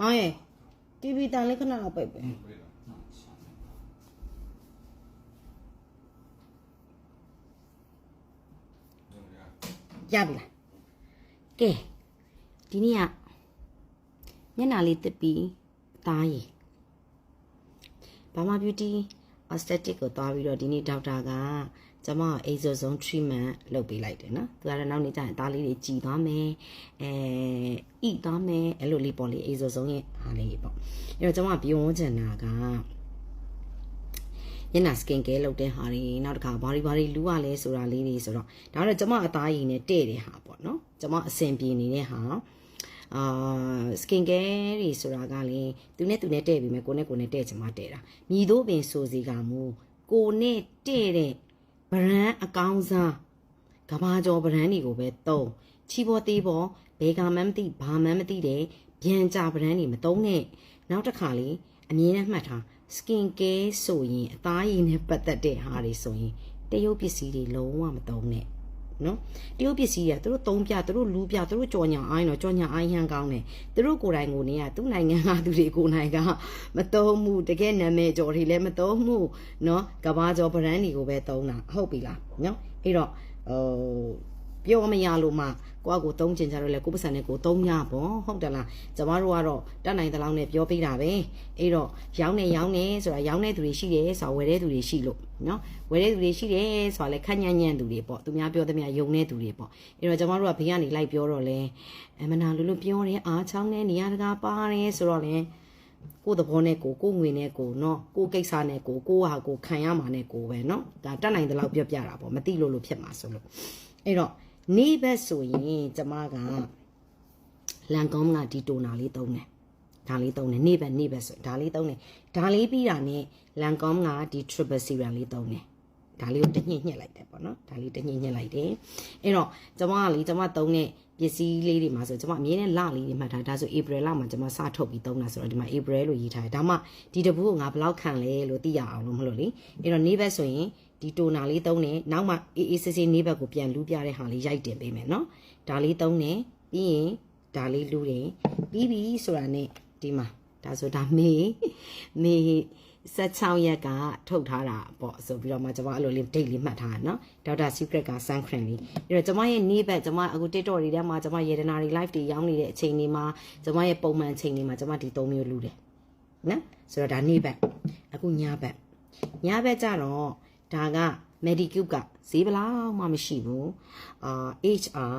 မောင်ရယ် TV တန်လေးခဏတော့ပိတ်ပဲရပြီလားကဲဒီနေ့ကညနာလေးတက်ပြီးသားရည်ဘာမ beauty aesthetic ကိုသွားပြီးတော့ဒီနေ့ဒေါက်တာက ကျမ exosome treatment လုပ်ပေးလိုက်တယ်နော်သူကတော့နောက်နေ့ကျရင်အသားလေးတွေကြည်သွားမယ်အဲဣသွားမယ်အဲ့လိုလေးပေါ့လေ exosome ရဲ့ဟာလေးပေါ့အဲ့တော့ကျမပြောချင်တာကညနာ skin care လုပ်တဲ့ဟာတွေနောက်တစ်ခါဘာတွေဘာတွေလူရလဲဆိုတာလေးတွေဆိုတော့ဒါတော့ကျမအသားရည်နဲ့တဲ့တဲ့ဟာပေါ့နော်ကျမအဆင်ပြေနေတဲ့ဟာအာ skin care တွေဆိုတာကလေသူနဲ့သူနဲ့တဲ့ပြီမဲ့ကိုနဲ့ကိုနဲ့တဲ့ချင်မှတဲ့တာမြည်တို့ပင်ဆိုစီကမူကိုနဲ့တဲ့တဲ့ ဗရန်အကောင်းစားကဘာကျော်ဗရန်တွေကိုပဲတုံးချီပေါ်သေးပေါ်ဘယ်ကမှမသိဘာမှမသိတဲ့ပြန်ကြဗရန်တွေမတုံးနဲ့နောက်တစ်ခါလေအမြင်နဲ့မှတ်ထား skin care ဆိုရင်အသားရည်နဲ့ပတ်သက်တဲ့ဟာတွေဆိုရင်တရုပ်ပစ္စည်းတွေလုံးဝမသုံးနဲ့ နော်တရုပ်ပစ္စည်းတွေကသူတို့သုံးပြသူတို့လူပြသူတို့ကြော်ညာအိုင်းတော့ကြော်ညာအိုင်းဟန်ကောင်းတယ်သူတို့ကိုယ်တိုင်ကိုနေကသူ့နိုင်ငံကသူတွေကိုယ်နိုင်ကမသုံးမှုတကယ်နာမည်ကျော်တွေလည်းမသုံးမှုနော်ကဘာကျော် brand တွေကိုပဲသုံးတာဟုတ်ပြီလားနော်အဲ့တော့ဟို ပြောမရလို့မှကိုယ့်အကိုသုံးချင်ကြတော့လေကိုယ့်ပတ်စံနဲ့ကိုယ်သုံးရပေါ့ဟုတ်တယ်လားကျမတို့ကတော့တတ်နိုင်တဲ့လောက်နဲ့ပြောပေးတာပဲအဲ့တော့ရောင်းနေရောင်းနေဆိုတာရောင်းတဲ့သူတွေရှိတယ်ဆိုတာဝယ်တဲ့သူတွေရှိလို့နော်ဝယ်တဲ့သူတွေရှိတယ်ဆိုတာလေခက်ညံ့ညံ့သူတွေပေါ့သူများပြောသမျှယုံတဲ့သူတွေပေါ့အဲ့တော့ကျမတို့ကဘေးကနေလိုက်ပြောတော့လေအမနာလို့လို့ပြောတယ်အားချောင်းနဲ့နေရာတကာပါတယ်ဆိုတော့လေကိုယ့်သဘောနဲ့ကိုယ်ကိုယ်ငွေနဲ့ကိုယ်နော်ကိုယ်ကိစ္စနဲ့ကိုယ်ကိုယ့်ဟာကိုယ်ခံရမှာနဲ့ကိုယ်ပဲနော်ဒါတတ်နိုင်တဲ့လောက်ပြောပြတာပေါ့မသိလို့လို့ဖြစ်မှာဆိုလို့အဲ့တော့ နေဘက်ဆိုရင်ကျမကလန်ကောင်းကဒီတိုနာလေးသုံးတယ်ဒါလေးသုံးတယ်နေဘက်နေဘက်ဆိုဒါလေးသုံးတယ်ဒါလေးပြီးတာနဲ့လန်ကောင်းကဒီ triple serum လေးသုံးတယ်ဒါလေးကိုတညှိညှက်လိုက်တယ်ပေါ့နော်ဒါလေးတညှိညှက်လိုက်တယ်အဲ့တော့ကျမကလေကျမသုံးတဲ့ပစ္စည်းလေးတွေမှာဆိုကျမအမြဲတမ်းလလေးတွေမှတ်ထားဒါဆို April လမှာကျမစထုတ်ပြီးသုံးတာဆိုတော့ဒီမှာ April လို့ရေးထားတယ်ဒါမှဒီတပူကိုငါဘယ်လောက်ခံလဲလို့သိရအောင်လို့မလို့လေအဲ့တော့နေဘက်ဆိုရင် ဒီတိုနာလေးသုံးတယ်နောက်မှအေးအေးဆေးဆေးနေဘက်ကိုပြန်လူပြတဲ့ဟာလေးရိုက်တင်ပေးမယ်နော်ဒါလေးသုံးတယ်ပြီးရင်ဒါလေးလူတယ်ပြီးပြီဆိုတာနဲ့ဒီမှာဒါဆိုဒါမေမေ16ရက်ကထုတ်ထားတာပေါ့ဆိုပြီးတော့မှကျွန်မအဲ့လိုလေး date လေးမှတ်ထားတာเนาะဒေါက်တာ secret က sun cream လေးအဲ့တော့ကျွန်မရဲ့နေ့ဘက်ကျွန်မအခု TikTok တွေထဲမှာကျွန်မရေဒနာတွေ live တွေရောင်းနေတဲ့အချိန်တွေမှာကျွန်မရဲ့ပုံမှန်အချိန်တွေမှာကျွန်မဒီ၃မျိုးလူတယ်နော်ဆိုတော့ဒါနေ့ဘက်အခုညဘက်ညဘက်ကျတော့ ဒါက Medicube ကဈေးဘလောက်မှမရှိဘူးအာ HR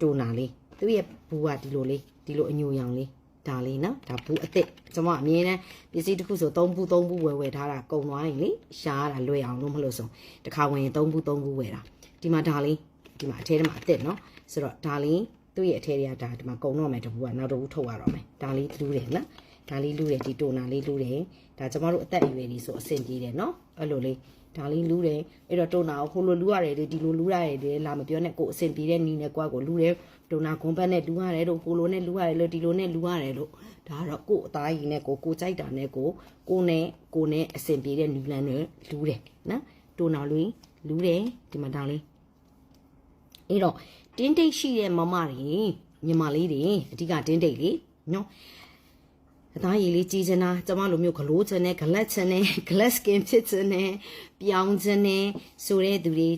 တိုနာလေးသူ့ရဲ့ဘူးကဒီလိုလေးဒီလိုအညိုရောင်လေးဒါလေးနော်ဒါဘူးအစ်စ်ကျွန်မအမြင်နဲ့ပစ္စည်းတစ်ခုဆို3ဘူး3ဘူးဝယ်ဝယ်ထားတာကုန်သွားရင်လေရှားတာလွယ်အောင်လို့မလို့ဆိုတစ်ခါဝင်ရင်3ဘူး3ဘူးဝယ်တာဒီမှာဒါလေးဒီမှာအထဲထဲမှာအစ်စ်နော်ဆိုတော့ဒါလေးသူ့ရဲ့အထဲတွေကဒါဒီမှာကုန်တော့မယ်တဘူးကနောက်တဘူးထုတ်ရတော့မယ်ဒါလေးလူးတယ်နော် ဒါလေးလူးတယ်ဒီတိုနာလေးလူးတယ်ဒါကျမတို့အသက်အရွယ်ကြီးဆိုအဆင်ပြေတယ်နော်အဲ့လိုလေးဒါလေးလူးတယ်အဲ့တော့တိုနာကိုဟိုလိုလူရတယ်လေဒီလိုလူရတယ်လေလာမပြောနဲ့ကိုအဆင်ပြေတဲ့နီးနဲ့ကွာကိုလူတယ်တိုနာကွန်ဘတ်နဲ့လူရတယ်လို့ဟိုလိုနဲ့လူရတယ်လို့ဒီလိုနဲ့လူရတယ်လို့ဒါကတော့ကိုအသားကြီးနဲ့ကိုကိုကြိုက်တာနဲ့ကိုကိုနဲ့ကိုနဲ့အဆင်ပြေတဲ့နီလန်နဲ့လူတယ်နော်တိုနာလူလူတယ်ဒီမှာဒါလေးအဲ့တော့တင်းတိတ်ရှိတဲ့မမတွေညီမလေးတွေအဓိကတင်းတိတ်လေနော် အသားရည်လေးကြီးချင်တာကျမလိုမျိုးဂလိုးချင်နဲ့ဂလက်ချင်နဲ့ဂလက်စကင်ဖြစ်ချင်နဲ့ပြောင်းချင်နဲ့ဆိုတဲ့သူတွေ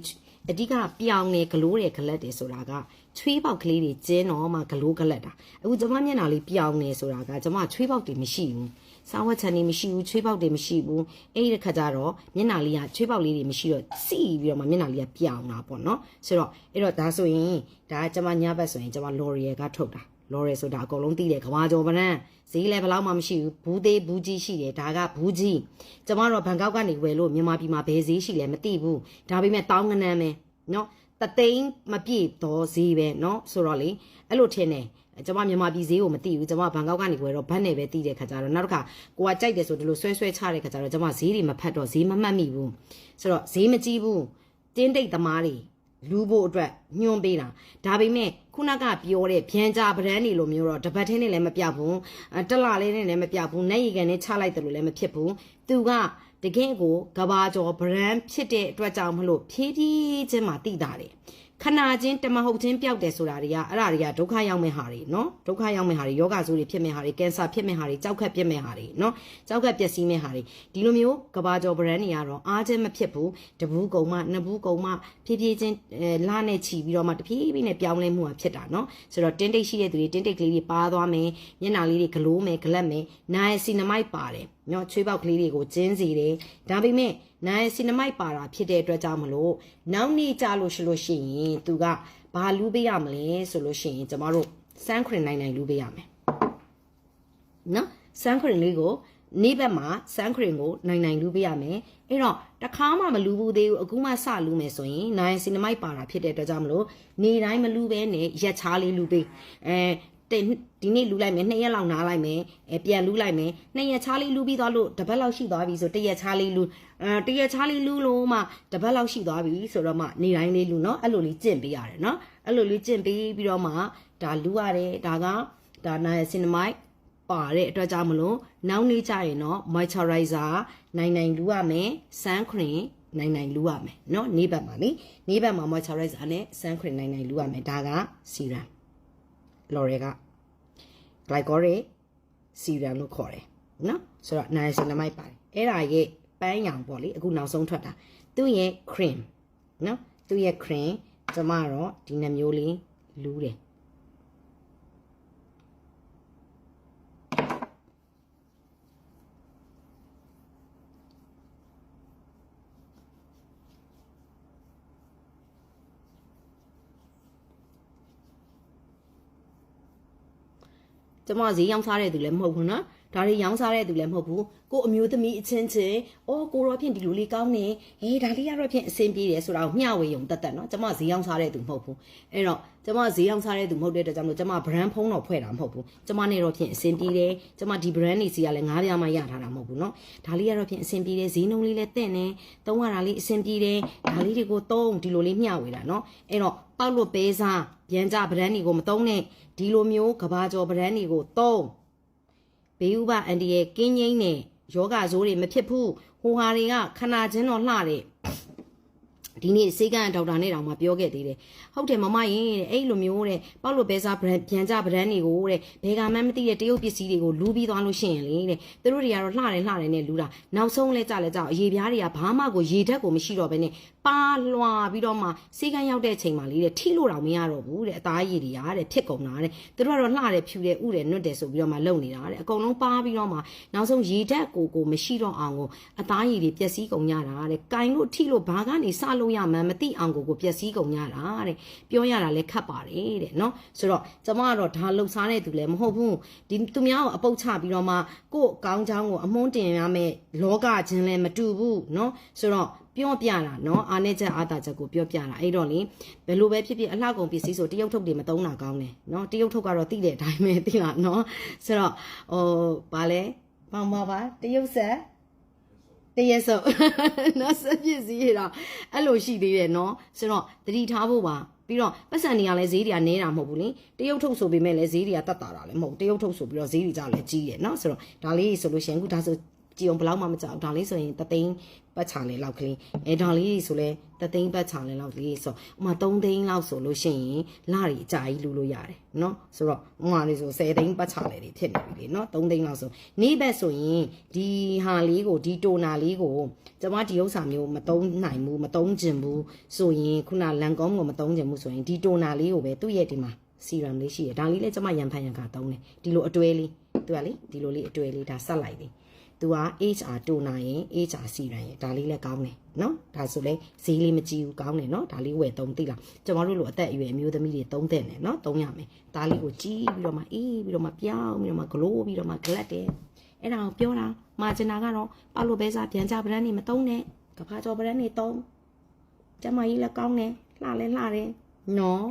အဓိကပြောင်းနေဂလိုးတယ်ဂလက်တယ်ဆိုတာကချွေးပေါက်ကလေးတွေကျင်းတော့မှဂလိုးဂလက်တာအခုကျမမျက်နှာလေးပြောင်းနေဆိုတာကကျမချွေးပေါက်တွေမရှိဘူးစားဝတ်ချန်တွေမရှိဘူးချွေးပေါက်တွေမရှိဘူးအဲ့ဒီခါကျတော့မျက်နှာလေးကချွေးပေါက်လေးတွေမရှိတော့စီပြီးတော့မှမျက်နှာလေးကပြောင်းတာပေါ့နော်ဆိုတော့အဲ့တော့ဒါဆိုရင်ဒါကကျမညဘက်ဆိုရင်ကျမ L'Oreal ကထုတ်တာ လော်ရယ်ဆိုတာအကုန်လုံးသိတယ်ကမာကျော်ဗနန်းဈေးလည်းဘလောက်မှမရှိဘူးဘူးသေးဘူးကြီးရှိတယ်ဒါကဘူးကြီးကျမတို့ဘန်ကောက်ကနေဝယ်လို့မြန်မာပြည်မှာဘယ်ဈေးရှိလဲမသိဘူးဒါပေမဲ့တောင်းငနန်းပဲနော်တသိန်းမပြည့်တော့ဈေးပဲနော်ဆိုတော့လေအဲ့လိုထင်တယ်ကျွန်မမြန်မာပြည်ဈေးကိုမသိဘူးကျွန်မဘန်ကောက်ကနေဝယ်တော့ဘတ်နယ်ပဲသိတဲ့ခါကျတော့နောက်တစ်ခါကိုကကြိုက်တယ်ဆိုဒီလိုဆွဲဆွဲချတဲ့ခါကျတော့ကျွန်မဈေးတွေမဖတ်တော့ဈေးမမှတ်မိဘူးဆိုတော့ဈေးမကြည့်ဘူးတင်းတိတ်သမားတွေ လူဖို့အတွက်ညွှန်ပေးတာဒါပေမဲ့ခုနကပြောတဲ့ဗျံကြဗရန်နေလိုမျိုးတော့တပတ်ထင်းနဲ့လည်းမပြဘူးအဲတက်လာလေးနဲ့လည်းမပြဘူးနိုင်ရီကန်နဲ့ချလိုက်တယ်လို့လည်းမဖြစ်ဘူးသူကတကယ့်ကိုကဘာကျော်ဗရန်ဖြစ်တဲ့အတွက်ကြောင့်မလို့ဖြည်းဖြည်းချင်းမှတိတာတယ် ခနာချင်းတမဟုတ်ချင်းပျောက်တယ်ဆိုတာတွေကအဲ့ဒါတွေကဒုက္ခရောက်မဲ့ဟာတွေနော်ဒုက္ခရောက်မဲ့ဟာတွေယောဂဆိုးတွေဖြစ်မဲ့ဟာတွေကင်ဆာဖြစ်မဲ့ဟာတွေကြောက်ခက်ဖြစ်မဲ့ဟာတွေနော်ကြောက်ခက်ပျက်စီးမဲ့ဟာတွေဒီလိုမျိုးကဘာကျော် brand တွေကတော့အားချင်းမဖြစ်ဘူးတဘူးကုံမနှစ်ဘူးကုံမဖြည်းဖြည်းချင်းအဲလာနဲ့ချီပြီးတော့မှတဖြည်းဖြည်းနဲ့ပြောင်းလဲမှုကဖြစ်တာနော်ဆိုတော့တင်းတိတ်ရှိတဲ့သူတွေတင်းတိတ်ကလေးတွေပါသွားမယ်မျက်နှာလေးတွေဂလိုးမယ်ဂလက်မယ်နားစီနမိုက်ပါတယ် နော်ချွေးပေါက်ကလေးတွေကိုကျင်းစီတယ်ဒါပေမဲ့နိုင်စီနမိုက်ပါတာဖြစ်တဲ့အတွက်ကြောင့်မလို့နောက်နေ့ကြလို့ရှိလို့ရှိရင်သူကဘာလူးပေးရမလဲဆိုလို့ရှိရင်ကျမတို့စမ်းခရင်နိုင်နိုင်လူးပေးရမယ်နော်စမ်းခရင်လေးကိုနေ့ဘက်မှာစမ်းခရင်ကိုနိုင်နိုင်လူးပေးရမယ်အဲ့တော့တခါမှမလူးဘူးသေးဘူးအခုမှစလူးမယ်ဆိုရင်နိုင်စီနမိုက်ပါတာဖြစ်တဲ့အတွက်ကြောင့်မလို့နေတိုင်းမလူးပဲနဲ့ရက်ချားလေးလူးပေးအဲတဲ့ ဒီနေ့လူလိုက်မယ်နှစ်ရက်လောက်နားလိုက်မယ်အဲပြန်လူလိုက်မယ်နှစ်ရက်ချားလေးလူပြီးသွားလို့တပတ်လောက်ရှိသွားပြီဆိုတစ်ရက်ချားလေးလူအဲတစ်ရက်ချားလေးလူလို့မှတပတ်လောက်ရှိသွားပြီဆိုတော့မှနေတိုင်းလေးလူเนาะအဲ့လိုလေးကျင့်ပေးရတယ်เนาะအဲ့လိုလေးကျင့်ပေးပြီးတော့မှဒါလူရတယ်ဒါကဒါနာစင်နမိုက်ပါတဲ့အတွက်ကြောင့်မလို့နောက်နေ့ကျရင်เนาะ moisturizer နိုင်နိုင်လူရမယ် sun cream နိုင်နိုင်လူရမယ်เนาะနေ့ဘက်မှာနိနေ့ဘက်မှာ moisturizer နဲ့ sun cream နိုင်နိုင်လူရမယ်ဒါက serum L'Oreal က glycolic serum လို့ခေါ်တယ်နော်ဆိုတော့ niacinamide ပါတယ်အဲ့ဒါရဲ့ပန်းရောင်ပေါ့လေအခုနောက်ဆုံးထွက်တာသူ့ရဲ့ cream နော်သူ့ရဲ့ cream ကျမတော့ဒီနှမျိုးလေးလူးတယ် ကျမဈေးရောင်းစားတဲ့သူလည်းမဟုတ်ဘူးနော် ဒါတွေရောင်းစားတဲ့သူလည်းမဟုတ်ဘူးကို့အမျိုးသမီးအချင်းချင်းအော်ကိုတော့ဖြင့်ဒီလိုလေးကောင်းနေဟေးဒါလေးကတော့ဖြင့်အဆင်ပြေတယ်ဆိုတာကိုမျှဝေရုံတက်တက်နော်ကျမဈေးရောင်းစားတဲ့သူမဟုတ်ဘူးအဲ့တော့ကျမဈေးရောင်းစားတဲ့သူမဟုတ်တဲ့အတွက်ကြောင့်မို့ကျမ brand ဖုံးတော့ဖွဲ့တာမဟုတ်ဘူးကျမနဲ့တော့ဖြင့်အဆင်ပြေတယ်ကျမဒီ brand နေစီကလည်းငားပြားမှရထားတာမဟုတ်ဘူးနော်ဒါလေးကတော့ဖြင့်အဆင်ပြေတယ်ဈေးနှုန်းလေးလည်းတင့်တယ်သုံးရတာလေးအဆင်ပြေတယ်ဒါလေးတွေကိုသုံးဒီလိုလေးမျှဝေတာနော်အဲ့တော့ပေါက်လို့ပေးစားပြန်ကြ brand တွေကိုမသုံးနဲ့ဒီလိုမျိုးကဘာကျော် brand တွေကိုသုံး ဘေးဥပအန်ဒီရဲ့ကင်းငိမ့်နဲ့ယောဂဇိုးတွေမဖြစ်ဘူးဟိုဟာတွေကခနာချင်းတော့လှတယ် ဒီနေ့စေကန်ဒေါက်တာနဲ့တောင်မှပြောခဲ့သေးတယ်ဟုတ်တယ်မမရင်တဲ့အဲ့လိုမျိုးတဲ့ပေါက်လို့ပဲစား brand ပြန်ကြ brand တွေကိုတဲ့ဘယ်ကမှမသိတဲ့တရုတ်ပစ္စည်းတွေကိုလူးပြီးသွားလို့ရှိရင်လေတဲ့သူတို့တွေကတော့လှတယ်လှတယ်နဲ့လူးတာနောက်ဆုံးလဲကြလဲကြအရေပြားတွေကဘာမှကိုရေဓာတ်ကိုမရှိတော့ဘဲနဲ့ပါလွှာပြီးတော့မှစေကန်ရောက်တဲ့ချိန်မှာလေးတဲ့ထိလို့တော့မရတော့ဘူးတဲ့အသားရည်တွေကတဲ့ဖြစ်ကုန်တာတဲ့သူတို့ကတော့လှတယ်ဖြူတယ်ဥတယ်နွတ်တယ်ဆိုပြီးတော့မှလုံနေတာတဲ့အကုန်လုံးပါပြီးတော့မှနောက်ဆုံးရေဓာတ်ကိုကိုမရှိတော့အောင်ကိုအသားရည်တွေပျက်စီးကုန်ကြတာတဲ့ကင်လို့ထိလို့ဘာကနေစလို့လုပ်ရမှန်းမသိအောင်ကိုကိုပျက်စီးကုန်ကြတာတဲ့ပြောရတာလည်းခက်ပါတယ်တဲ့နော်ဆိုတော့ကျမကတော့ဒါလှုပ်ရှားတဲ့သူလည်းမဟုတ်ဘူးဒီသူများကိုအပုတ်ချပြီးတော့မှကို့အကောင်းချောင်းကိုအမွှန်းတင်ရမယ်လောကချင်းလည်းမတူဘူးနော်ဆိုတော့ပြောပြတာနော်အာနဲ့ချက်အာတာချက်ကိုပြောပြတာအဲ့တော့လေဘယ်လိုပဲဖြစ်ဖြစ်အလှကုန်ပစ္စည်းဆိုတရုတ်ထုတ်တွေမသုံးတာကောင်းတယ်နော်တရုတ်ထုတ်ကတော့တိတဲ့အတိုင်းပဲတိလားနော်ဆိုတော့ဟိုဗာလဲမောင်မောင်ပါတရုတ်ဆက် ရက်စုံနော်စပစ္စည်းရတော့အဲ့လိုရှိသေးတယ်နော်ဆိုတော့တတိထားဖို့ပါပြီးတော့ပတ်စံတွေကလည်းဈေးတွေကနဲတာမဟုတ်ဘူးလေတရုတ်ထုတ်ဆိုပေမဲ့လည်းဈေးတွေကတက်တာတာလည်းမဟုတ်တရုတ်ထုတ်ဆိုပြီးတော့ဈေးတွေကြလည်းကြီးတယ်နော်ဆိုတော့ဒါလေးဆိုလို့ရှိရင်အခုဒါဆို ကြည်အောင်ဘယ်လောက်မှမကြောက်ဒါလေးဆိုရင်တသိန်းပတ်ချာလေလောက်ကလေးအဲဒါလေးဆိုလဲတသိန်းပတ်ချာလေလောက်ကလေးဆိုဥမာ3သိန်းလောက်ဆိုလို့ရှိရင်လတွေအကြာကြီးလူလို့ရတယ်เนาะဆိုတော့ဥမာလေးဆို10သိန်းပတ်ချာလေတွေဖြစ်နေပြီလေเนาะ3သိန်းလောက်ဆိုနေ့ဘက်ဆိုရင်ဒီဟာလေးကိုဒီတိုနာလေးကိုကျွန်မဒီဥစ္စာမျိုးမသုံးနိုင်ဘူးမသုံးကျင်ဘူးဆိုရင်ခုနလန်ကောင်းကိုမသုံးကျင်ဘူးဆိုရင်ဒီတိုနာလေးကိုပဲသူ့ရဲ့ဒီမှာစီရမ်လေးရှိတယ်ဒါလေးလည်းကျွန်မရန်ဖန်ရန်ကသုံးတယ်ဒီလိုအတွဲလေးသူကလေဒီလိုလေးအတွဲလေးဒါဆက်လိုက်တယ် သူက HR တိုနာရင် HR စီရန်ရင်ဒါလေးလည်းကောင်းတယ်နော်ဒါဆိုလဲဈေးလေးမကြည့်ဘူးကောင်းတယ်နော်ဒါလေးဝယ်သုံးသိလားကျွန်တော်တို့လိုအသက်အရွယ်အမျိုးသမီးတွေသုံးတဲ့တယ်နော်သုံးရမယ်ဒါလေးကိုကြီးပြီးတော့မှအေးပြီးတော့မှပြောင်းပြီးတော့မှ glow ပြီးတော့မှ glad တယ်အဲ့ဒါကိုပြောတာမာဂျင်နာကတော့ပါလို့ပဲစားပြန်ကြဗရန်နေမသုံးနဲ့ကဖာကျော်ဗရန်နေသုံးကျမကြီးလည်းကောင်းတယ်လှလဲလှတယ်နော်